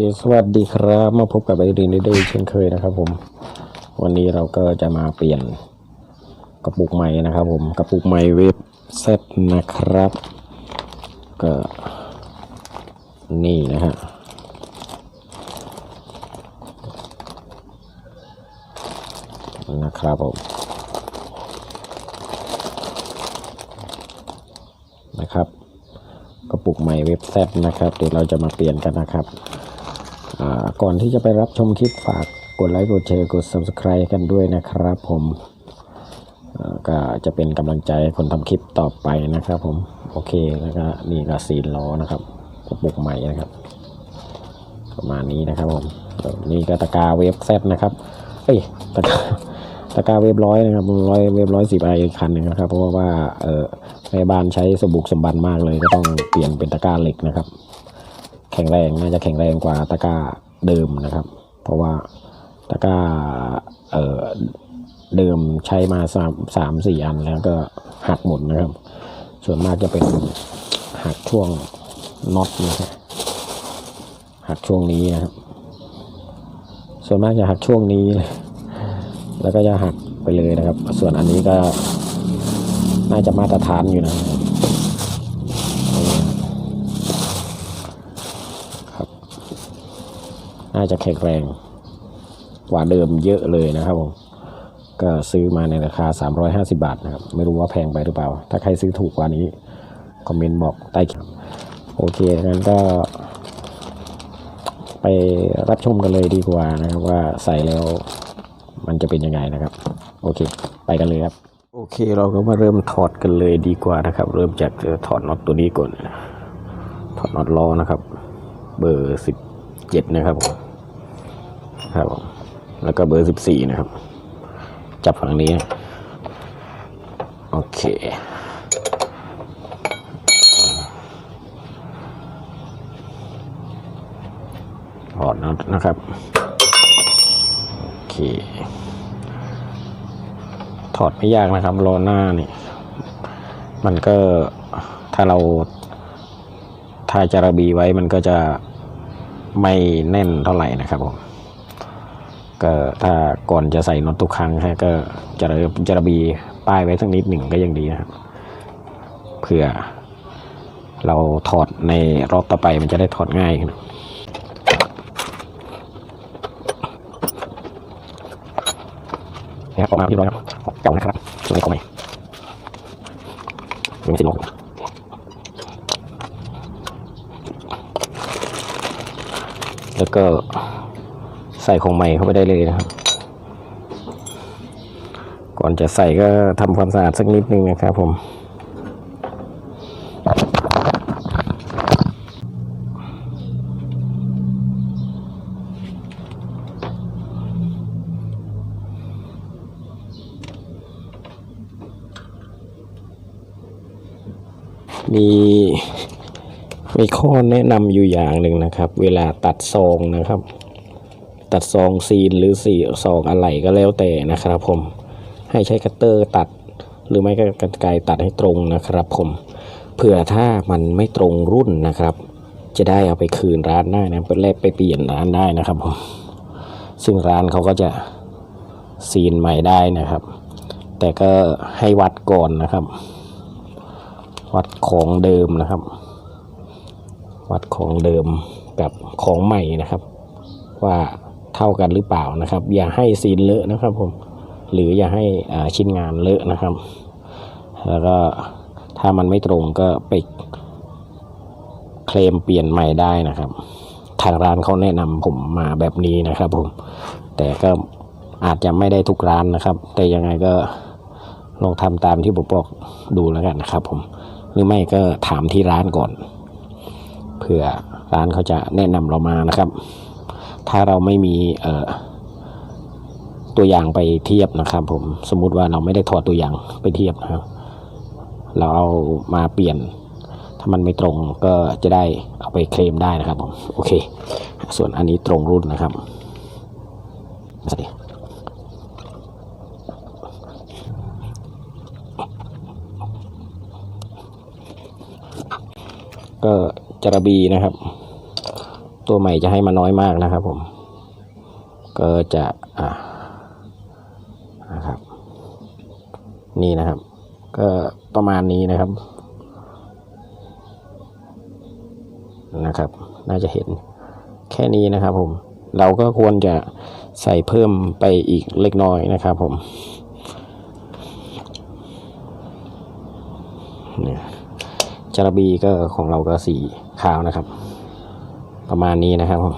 คสวัสดีครับมาพบกับไอรีนได้เช่นเคยนะครับ ผม วันนี้เราก็จะมาเปลี่ยนกระปุกใหม่นะครับ ผมกระปุกใหม่เว็บเซตนะครับ ก็นี่นะฮะนะครับผมนะครับ กระปุกใหม่เว็บแซดนะครับ เดี๋ยวเราจะมาเปลี่ยนกันนะครับ ก่อนที่จะไปรับชมคลิปฝากกดไลค์กดแชร์กด subscribe กันด้วยนะครับผมก็จะเป็นกำลังใจคนทำคลิปต่อไปนะครับผม โอเคแล้วก็นี่ก็ซีนล้อนะครับกระปุกใหม่นะครับ ประมาณนี้นะครับผมนี่ก็ตะกร้าเว็บแซดนะครับเอ้ยตะกร้าตะกร้าเว็บร้อยนะครับร้อยเว็บร้อยสิบไอคันหนึงนะครับ เพราะว่าเออในบ้านใช้สบุกสมบันมากเลยก็ต้องเปลี่ยนเป็นตะกร้าเหล็กนะครับ ข็งแรงน่าจะแข็งแรงกว่าตะกร้าเดิมนะครับ เพราะว่าตะกร้าเอ่อเดิมใช้มาสามสามสี่อันแล้วก็หักหมดนะครับ ส่วนมากจะเป็นหักช่วงน็อตนะครับหักช่วงนี้นะครับ ส่วนมากจะหักช่วงนี้แล้วก็จะหักไปเลยนะครับ ส่วนอันนี้ก็น่าจะมาตรฐานอยู่นะครับ น่าจะแข็งแรงกว่าเดิมเยอะเลยนะครับผมก็ซื้อมาในราคา 350 บาทนะครับ ไม่รู้ว่าแพงไปหรือเปล่า ถ้าใครซื้อถูกกว่านี้ คอมเมนต์บอกใต้คลิปโอเคงั้นก็ ไปรับชมกันเลยดีกว่านะครับว่าใส่แล้วมันจะเป็นยังไงนะครับ โอเค ไปกันเลยครับ โอเคเราก็มาเริ่มถอดกันเลยดีกว่านะครับ เริ่มจากถอดน็อตตัวนี้ก่อน ถอดน็อตล้อนะครับ เบอร์สิบเจ็ดนะครับผม ครับผมแล้วก็เบอร์สิบสี่นะครับ จับฝั่งนี้นะโอเคถอดน็อตนะครับ โอเค ถอดไม่ยากนะครับล้อหน้านี่ มันก็ถ้าเราถ้าจะระบีไว้มันก็จะไม่แน่นเท่าไหร่นะครับผม ก็ถ้าก่อนจะใส่น็อตทุกครั้งฮะก็จะระจะระบีป้ายไว้สักนิดหนึ่งก็ยังดีนะครับเผื่อเราถอดในรอบต่อไปมันจะได้ถอดง่ายขึ้นนะครับออกมาเรียบร้อยครับเก่านะครับส่วนนี้ของใหม่ยังไม่สิ้นลงแล้วก็ ส่ของใหม่เข้าไปได้เลยนะครับ ก่อนจะใส่ก็ทำความสะอาดสักนิดนึงนะครับผมมีมีข้อแนะนำอยู่อย่างหนึ่งนะครับ เวลาตัดซองนะครับ ตัดซองซีนหรือสีซองอะไรก็แล้วแต่นะครับ ผม ให้ใช้คัตเตอร์ตัด หรือไม่ก็กรรไกรตัดให้ตรงนะครับ ผมเผื่อถ้ามันไม่ตรงรุ่นนะครับ จะได้เอาไปคืนร้านได้นะไปแลกไปเปลี่ยนร้านได้นะครับผมซึ่งร้านเขาก็จะซีนใหม่ได้นะครับ แต่ก็ให้วัดก่อนนะครับ วัดของเดิมนะครับ วัดของเดิมกับของใหม่นะครับ ว่า เท่ากันหรือเปล่านะครับ อย่าให้ซีนเลอะนะครับผมหรืออย่าให้ชิ้นงานเลอะนะครับ แล้วก็ถ้ามันไม่ตรงก็ไปเคลมเปลี่ยนใหม่ได้นะครับ ทางร้านเขาแนะนำผมมาแบบนี้นะครับผมแต่ก็อาจจะไม่ได้ทุกร้านนะครับ แต่ยังไงก็ลองทำตามที่ผมบอกดูแล้วกันนะครับ ผมหรือไม่ก็ถามที่ร้านก่อนเผื่อร้านเขาจะแนะนำเรามานะครับ ถ้าเราไม่มีตัวอย่างไปเทียบนะครับ ผมสมมุติว่าเราไม่ได้ถอดตัวอย่างไปเทียบนะครับ เราเอามาเปลี่ยน ถ้ามันไม่ตรงก็จะได้เอาไปเคลมได้นะครับผมโอเค ส่วนอันนี้ตรงรุ่นนะครับสวัสดีก็จระบีนะครับ ตัวใหม่จะให้มาน้อยมากนะครับผม ก็จะอ่านะครับ นี่นะครับ ก็ประมาณนี้นะครับนะครับ น่าจะเห็นแค่นี้นะครับผม เราก็ควรจะใส่เพิ่มไปอีกเล็กน้อยนะครับผมเนี่ยจารบีก็ของเราก็สีขาวนะครับ ประมาณนี้นะครับผม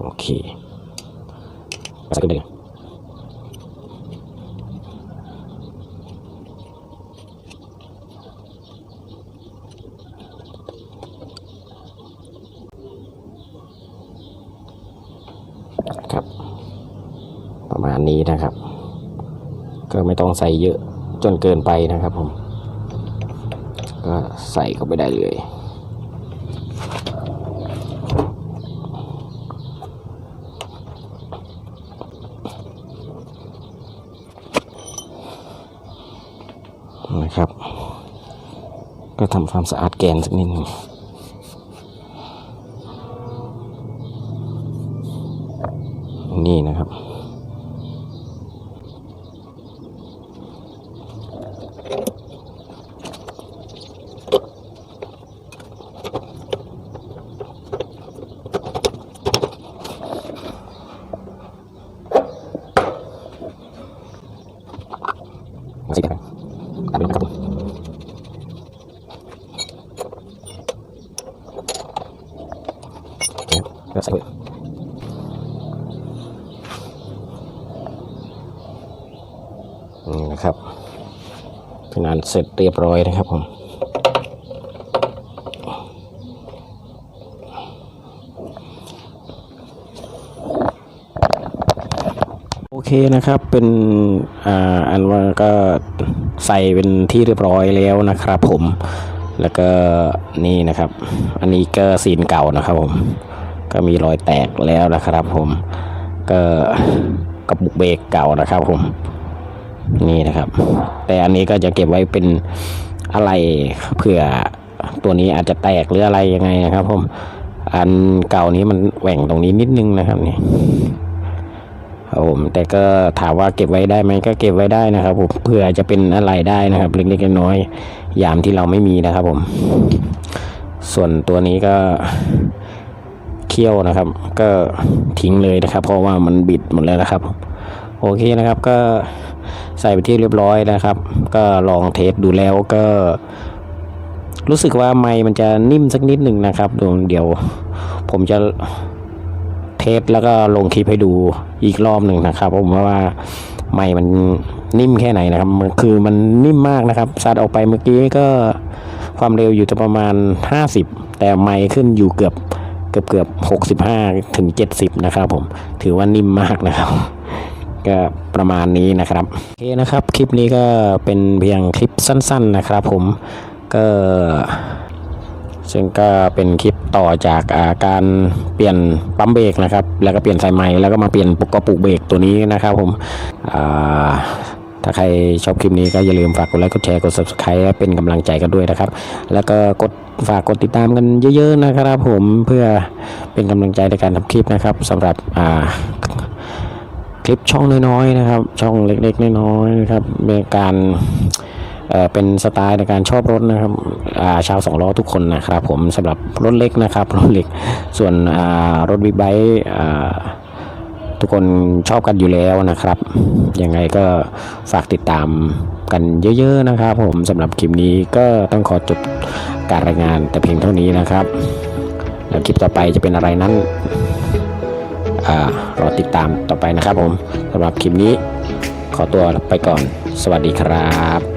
โอเคส่กันเลยครับ ประมาณนี้นะครับ ก็ไม่ต้องใส่เยอะจนเกินไปนะครับผม ก็ใส่เข้าไปได้เลย นะครับ ก็ทำความสะอาดแกนสักนิดหนึงนี่นะครับมาสิครับตามนี้นะครับผม โอเคก็ใส่ไว้นี่นะครับเป็นอันเสร็จเรียบร้อยนะครับผมโอเคนะครับเป็นอ่าอันว่าก็ใส่เป็นที่เรียบร้อยแล้วนะครับผมแล้วก็นี่นะครับ อันนี้ก็ซีนเก่านะครับผม ก็มีรอยแตกแล้วนะครับ ผมก็กระปุกเบรกเก่านะครับ ผม นี่นะครับ แต่อันนี้ก็จะเก็บไว้เป็นอะไรเผื่อตัวนี้อาจจะแตกหรืออะไรยังไงนะครับ ผม อันเก่านี้มันแหว่งตรงนี้นิดนึงนะครับนี่ครับผมแต่ก็ถามว่าเก็บไว้ได้ไหมก็เก็บไว้ได้นะครับผมเพื่อจะเป็นอะไรได้นะครับเล็กๆน้อยๆยามที่เราไม่มีนะครับ ผม ส่วนตัวนี้ก็ เคี่ยวนะครับ ก็ทิ้งเลยนะครับ เพราะว่ามันบิดหมดแล้วนะครับ โอเคนะครับก็ใส่ไปที่เรียบร้อยนะครับ ก็ลองเทสดูแล้วก็ รู้สึกว่าไม้มันจะนิ่มสักนิดหนึ่งนะครับเดี๋ยว ผมจะเทสแล้วก็ลงคลิปให้ดูอีกรอบหนึ่งนะครับผมว่าไม้มันนิ่มแค่ไหนนะครับ คือมันนิ่มมากนะครับซัดออกไปเมื่อกี้ก็ความเร็วอยู่จะประมาณ 50 แต่ไม้ขึ้นอยู่เกือบ กือบเกือบ65ถึง70นะครับผมถือว่านิ่มมากนะครับ ก็ประมาณนี้นะครับโอเคนะครับ คลิปนี้ก็เป็นเพียงคลิปสั้น ๆนะครับ ผมก็ซึ่งก็เป็นคลิปต่อจากาการเปลี่ยนปั๊มเบรกนะครับ แล้วก็เปลี่ยนสายไม้แล้วก็มาเปลี่ยนปุกกระปุกเบรกตัวนี้นะครับ ผมอ่า ถ้าใครชอบคลิปนี้ก็อย่าลืมฝากกดไลค์กดแชร์กด subscribe และเป็นกำลังใจกันด้วยนะครับ แล้วก็กดฝากกดติดตามกันเยอะ ๆ นะครับผมเพื่อเป็นกำลังใจในการทำคลิปนะครับสำหรับอ่าคลิปช่องน้อยๆนะครับ ช่องเล็กๆน้อยๆนะครับในการเป็นสไตล์ในการชอบรถนะครับาชาวสองล้อทุกคนนะครับ ผมสำหรับรถเล็กนะครับรถเล็กส่วนรถบิ๊กไบค์ ทุกคนชอบกันอยู่แล้วนะครับ ยังไงก็ฝากติดตามกันเยอะๆนะครับ ผมสำหรับคลิปนี้ก็ต้องขอจบการรายงานแต่เพียงเท่านี้นะครับแล้วคลิปต่อไปจะเป็นอะไรนั้นอ่ารอติดตามต่อไปนะครับผมสำหรับคลิปนี้ขอตัวไปก่อน สวัสดีครับ